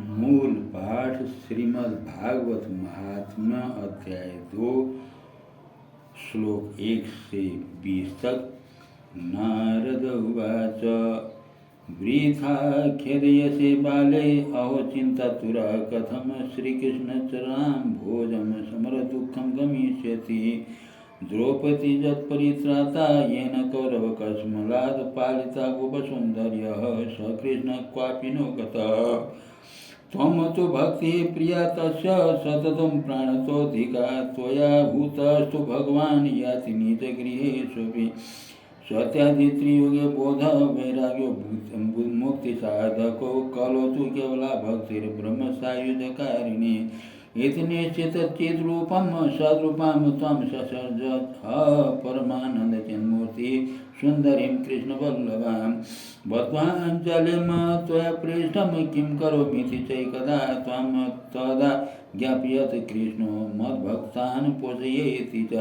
मूल पाठ श्रीमद् भागवत महात्मा अध्याय दो, श्लोक एक से बीस तक। नारद उवाच, वृथा खेदयसे बाले, अहो चिन्तातुरा कथं श्रीकृष्णचरां भोजं समरदुःखं गमिष्यति। द्रौपदी जत्परित्राता, येन कौरवकस्मलात् गोपसौन्दर्यः, स कृष्ण क्वापि नो गतः। त्वं तु भक्तिप्रिया तस्य सततं प्राणतोऽधिका त्वया भूतस्तु भगवान् याति निजगृहेष्वपि सत्यादित्रियुगे बोध वैराग्यो मुक्तिसाधको कलो तु केवला भक्तिर्ब्रह्मसायुधकारिणी। इति निश्चितचिद्रूपं सद्रूपं त्वं ससर्ज परमानन्दचिन्मूर्तिः सुन्दरीं कृष्णवल्लभां बद्ध्वाञ्जलिं त्वया पृष्ठं किं करोमीति चैकदा त्वं तदा ज्ञापयत् कृष्णो, मद्भक्तान् पोषयेति च।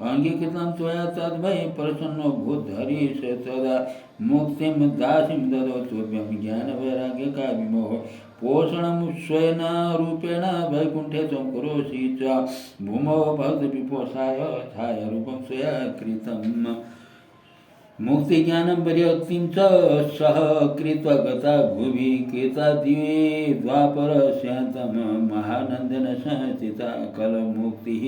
अङ्गीकृतं त्वया तद्वै प्रसन्नो भूद्धरीश तदा मुक्तिं दासीं ददौ तुभ्यं ज्ञानवैराग्यकाविमोह पोषणं स्वेन रूपेण वैकुण्ठे त्वं करोषि च। भूमौ स्वया कृतम्। मुक्तिज्ञानं पर्यक्तिं च सह कृत्वा गता भुवि कृता दिवे द्वापरस्यान्तं महानन्देन संस्थिता कलमुक्तिः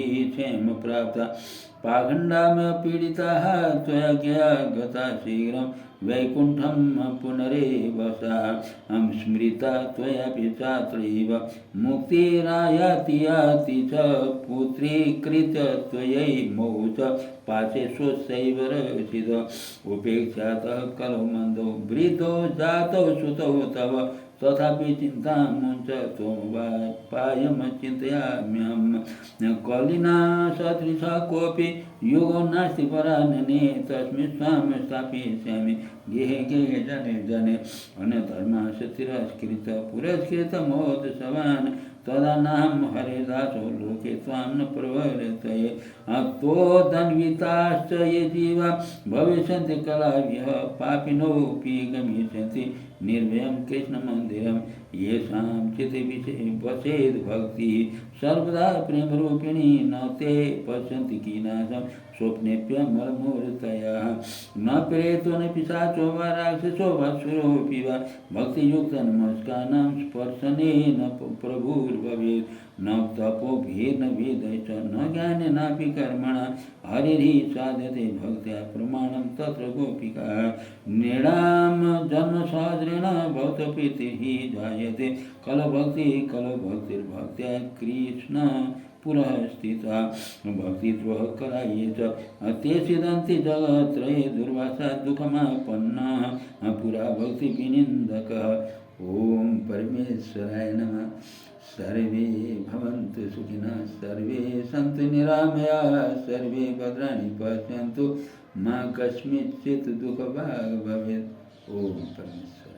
क्षेम प्राप्ता पाखण्डामपीडिताः त्वया ज्ञया गता शीघ्रं वैकुण्ठं पुनरेव सा स्मृता त्वयापि चात्रैव मुक्तिरायाति याति च पुत्रीकृत्य त्वयैमौ च पाशे स्वस्यैव रचित उपेक्षातः कलौ मन्दौ। वृद्धो जातौ सुतौ तव। तथापि चिन्तां मुञ्च त्वमुपायं चिन्तयाम्यहं कलिना सदृशः कोऽपि योगो नास्ति परानने तस्मिन् स्वां स्थापयिष्यामि गेहे गेहे जने जने अन्यधर्माश्च तिरस्कृत पुरस्कृतमोदसवान् तदा नाम हरिदासो लोके त्वां न अतो त्वोदन्विताश्च ये जीवा भविष्यन्ति कलाभ्यः येषां पचेत भक्ति। सर्वदा प्रेमरूपिणी न ते पश्यन्ति कीनाशं मलमूर्तया। न प्रेत न पिशाचो वा राक्षसो वा सुरोऽपि वा। भक्तियुक्तनमस्कानां स्पर्शनेन प्रभुर्भवेत् न तपोभिर्न भेद च, न ज्ञानेनापि कर्मण हरिः साध्यते भक्त्या प्रमाणं तत्र गोपिका। नृणां जन्मसहस्रेण भक्तप्रीतिः जायते। कलभक्तिः, कलभक्तिर्भक्त्या कृष्ण पुरः स्थिता। भक्तिद्रोह कराये च। ते सिदन्ति जगत्त्रये दुर्वासा दुःखमापन्नः। पुरा भक्तिविनिन्दकः। ॐ परमेश्वराय नमः। सर्वे भवन्तु सुखिनः, सर्वे सन्तु निरामया, सर्वे भद्राणि पश्यन्तु। मा कस्मिंश्चित् दुःखभाग् भवेत्। ॐ परमेश्वर।